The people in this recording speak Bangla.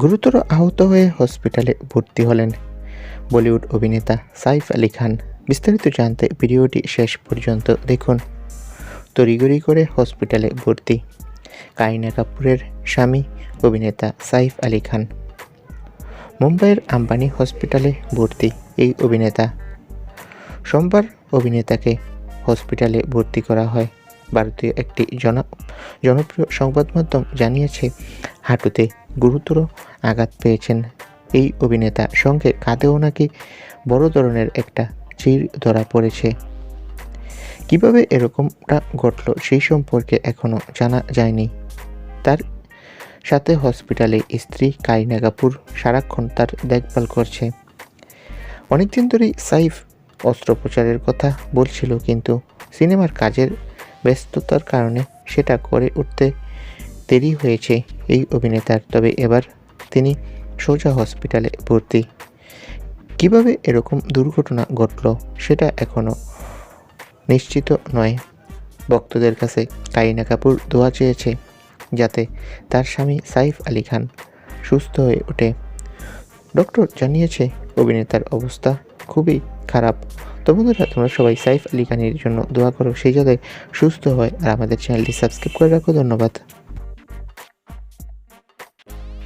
গুরুতর আহত হয়ে হসপিটালে ভর্তি হলেন বলিউড অভিনেতা সাইফ আলী খান। বিস্তারিত জানতে ভিডিওটি শেষ পর্যন্ত দেখুন। তড়িগড়ি করে হসপিটালে ভর্তি কারিনা কাপুরের স্বামী অভিনেতা সাইফ আলী খান। মুম্বাইয়ের আম্বানি হসপিটালে ভর্তি এই অভিনেতা। সোমবার অভিনেতাকে হসপিটালে ভর্তি করা হয়। ভারতীয় একটি জন, জনপ্রিয় সংবাদ মাধ্যম জানিয়েছে, হাঁটুতে গুরুতর আঘাত পেয়েছেন। এই অভিনেতা সঙ্গে কাঁধেও নাকি বড় ধরনের একটা চির ধরা পড়েছে। কীভাবে এরকমটা ঘটল সেই সম্পর্কে এখনও জানা যায়নি। তার সাথে হসপিটালে স্ত্রী কারিনা কাপুর সারাক্ষণ তার দেখভাল করছে। অনেকদিন ধরেই সাইফ অস্ত্রোপচারের কথা বলছিল, কিন্তু সিনেমার কাজের ব্যস্ততার কারণে সেটা করে উঠতে দেরি হয়েছে। এই অভিনেতার। তবে এবার তিনি সোজা হসপিটালে ভর্তি। কীভাবে এরকম দুর্ঘটনা ঘটল সেটা এখনও নিশ্চিত নয়। ভক্তদের কাছে কারিনা কাপুর দোয়া চেয়েছে যাতে তার স্বামী সাইফ আলী খান সুস্থ হয়ে ওঠে। ডক্টর জানিয়েছে, অভিনেতার অবস্থা খুবই খারাপ। তো বন্ধুরা, তোমরা সবাই সাইফ আলী খানের জন্য দোয়া করো। সেই যাতে সুস্থ হয় আর আমাদের চ্যানেলটি সাবস্ক্রাইব করে রাখো। ধন্যবাদ।